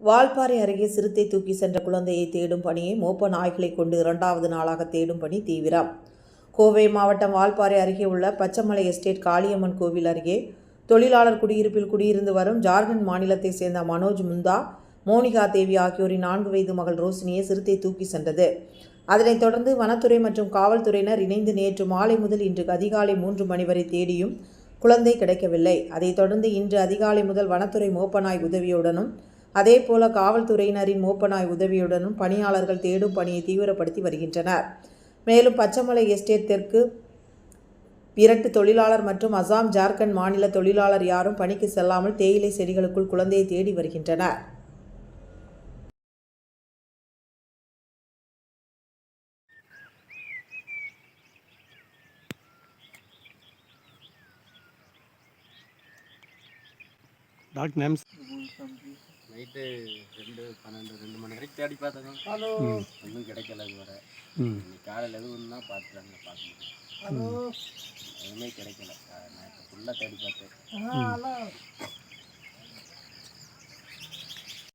வால்பாறை அருகே சிறுத்தை தூக்கி சென்ற குழந்தையை தேடும் பணியை மோப்ப நாய்களை கொண்டு இரண்டாவது நாளாக தேடும் பணி தீவிரம். கோவை மாவட்டம் வால்பாறை அருகே உள்ள பச்சைமலை எஸ்டேட் காளியம்மன் கோவில் அருகே தொழிலாளர் குடியிருப்பில் குடியிருந்து வரும் ஜார்க்கண்ட் மாநிலத்தை சேர்ந்த மனோஜ் முந்தா மோனிகா தேவி ஆகியோரின் நான்கு வயது மகள் ரோஷினியை சிறுத்தை தூக்கி சென்றது. அதனைத் தொடர்ந்து வனத்துறை மற்றும் காவல்துறையினர் இணைந்து நேற்று மாலை முதல் இன்று அதிகாலை மூன்று மணி வரை தேடியும் குழந்தை கிடைக்கவில்லை. அதைத் தொடர்ந்து இன்று அதிகாலை முதல் வனத்துறை மோப்பநாய் உதவியுடனும் அதே போல காவல்துறையினரின் மோப்பநாய் உதவியுடனும் பணியாளர்கள் தேடும் பணியை தீவிரப்படுத்தி வருகின்றனர். மேலும் பச்சைமலை எஸ்டேட் தெற்கு இரட்டு தொழிலாளர் மற்றும் அசாம் ஜார்க்கண்ட் மாநில தொழிலாளர் யாரும் பணிக்கு செல்லாமல் தேயிலை செடிகளுக்குள் குழந்தையை தேடி வருகின்றனர். டாக்டர் நேம்ஸ் நைட்டு ரெண்டு பன்னெண்டு ரெண்டு மணி வரைக்கும் தேடி பார்த்தோம் ஹலோ. ஒன்றும் கிடைக்கல இது வர ம். இன்னைக்கு காலையில் எதுவும் தான் பார்த்துட்டாங்க பார்க்க முடியும் ஹலோ எதுவுமே கிடைக்கல. நான் இப்போ ஃபுல்லாக தேடி பார்த்தேன். ஹலோ.